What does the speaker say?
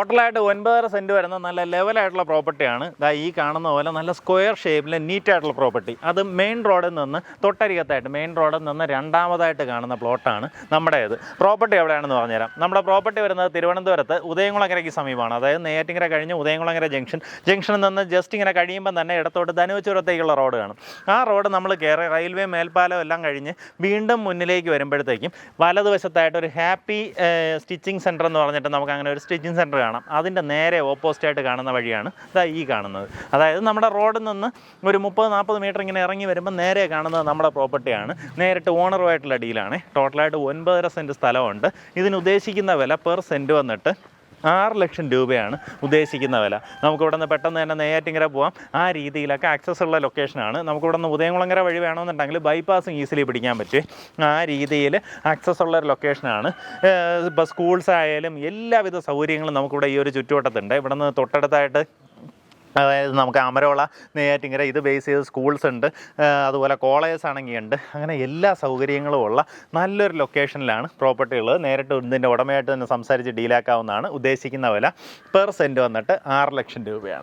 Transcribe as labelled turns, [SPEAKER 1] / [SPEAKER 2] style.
[SPEAKER 1] ടോട്ടലായിട്ട് ഒൻപതര സെന്റ് വരുന്ന നല്ല ലെവലായിട്ടുള്ള പ്രോപ്പർട്ടിയാണ് ഇതാ ഈ കാണുന്ന പോലെ നല്ല സ്ക്വയർ ഷേപ്പിൽ നീറ്റായിട്ടുള്ള പ്രോപ്പർട്ടി അത് മെയിൻ റോഡിൽ നിന്ന് തൊട്ടരികത്തായിട്ട് മെയിൻ റോഡിൽ നിന്ന് രണ്ടാമതായിട്ട് കാണുന്ന പ്ലോട്ടാണ് നമ്മുടേത്. പ്രോപ്പർട്ടി എവിടെയാണെന്ന് പറഞ്ഞുതരാം. നമ്മുടെ പ്രോപ്പർട്ടി വരുന്നത് തിരുവനന്തപുരത്ത് ഉദയംകുളങ്ങരയ്ക്ക് സമീപമാണ്. അതായത് നെയ്യാറ്റിങ്കര കഴിഞ്ഞ് ഉദയംകുളങ്ങര ജംഗ്ഷൻ ജംഗ്ഷനിൽ നിന്ന് ജസ്റ്റ് ഇങ്ങനെ കഴിയുമ്പോൾ തന്നെ ഇടത്തോട്ട് ധനുവച്ചുരത്തേക്കുള്ള റോഡ് കാണും. ആ റോഡ് നമ്മൾ കയറി റെയിൽവേ മേൽപ്പാലം എല്ലാം കഴിഞ്ഞ് വീണ്ടും മുന്നിലേക്ക് വരുമ്പോഴത്തേക്കും വലതുവശത്തായിട്ട് ഒരു ഹാപ്പി സ്റ്റിച്ചിങ് സെന്റർ എന്ന് പറഞ്ഞിട്ട് നമുക്ക് അങ്ങനെ ഒരു സ്റ്റിച്ചിങ് സെന്റർ അതിന്റെ നേരെ ഓപ്പോസിറ്റായിട്ട് കാണുന്ന വഴിയാണ് ഇതാ ഈ കാണുന്നത്. അതായത് നമ്മുടെ റോഡിൽ നിന്ന് ഒരു മുപ്പത് നാൽപ്പത് മീറ്റർ ഇങ്ങനെ ഇറങ്ങി വരുമ്പോൾ നേരെ കാണുന്നത് നമ്മുടെ പ്രോപ്പർട്ടിയാണ് നേരിട്ട് ഓണറുമായിട്ടുള്ള ഡീലാണ് ടോട്ടലായിട്ട് ഒൻപതര സെന്റ് സ്ഥലമുണ്ട്. ഇതിന് ഉദ്ദേശിക്കുന്ന വില പെർ സെന്റ് വന്നിട്ട് ആറ് ലക്ഷം രൂപയാണ് ഉദ്ദേശിക്കുന്ന വില. നമുക്ക് ഇവിടെ നിന്ന് പെട്ടെന്ന് തന്നെ നെയ്യാറ്റിങ്കര പോവാം. ആ രീതിയിലൊക്കെ ആക്സസ് ഉള്ള ലൊക്കേഷനാണ് നമുക്ക് ഇവിടെ നിന്ന് ഉദയംകുളങ്ങര വഴി വേണമെന്നുണ്ടെങ്കിൽ ബൈപ്പാസും ഈസിലി പിടിക്കാൻ പറ്റും. ആ രീതിയിൽ ആക്സസ് ഉള്ള ഒരു ലൊക്കേഷനാണ് ഇപ്പോൾ സ്കൂൾസ് ആയാലും എല്ലാവിധ സൗകര്യങ്ങളും നമുക്കിവിടെ ഈ ഒരു ചുറ്റുവട്ടത്തുണ്ട്. ഇവിടെ നിന്ന് തൊട്ടടുത്തായിട്ട് അതായത് നമുക്ക് അമരോള നെയ്യാറ്റിങ്കര ഇത് ബേസ് ചെയ്ത് സ്കൂൾസ് ഉണ്ട്. അതുപോലെ കോളേജസ് ആണെങ്കിൽ ഉണ്ട്. അങ്ങനെ എല്ലാ സൗകര്യങ്ങളും ഉള്ള നല്ലൊരു ലൊക്കേഷനിലാണ് പ്രോപ്പർട്ടി ഉള്ളത്. നേരിട്ട് ഇതിന്റെ ഉടമയായിട്ട് തന്നെ സംസാരിച്ച് ഡീലാക്കാവുന്നതാണ് ഉദ്ദേശിക്കുന്ന വില. പെർ സെന്റ് വന്നിട്ട് ആറ് ലക്ഷം രൂപയാണ്.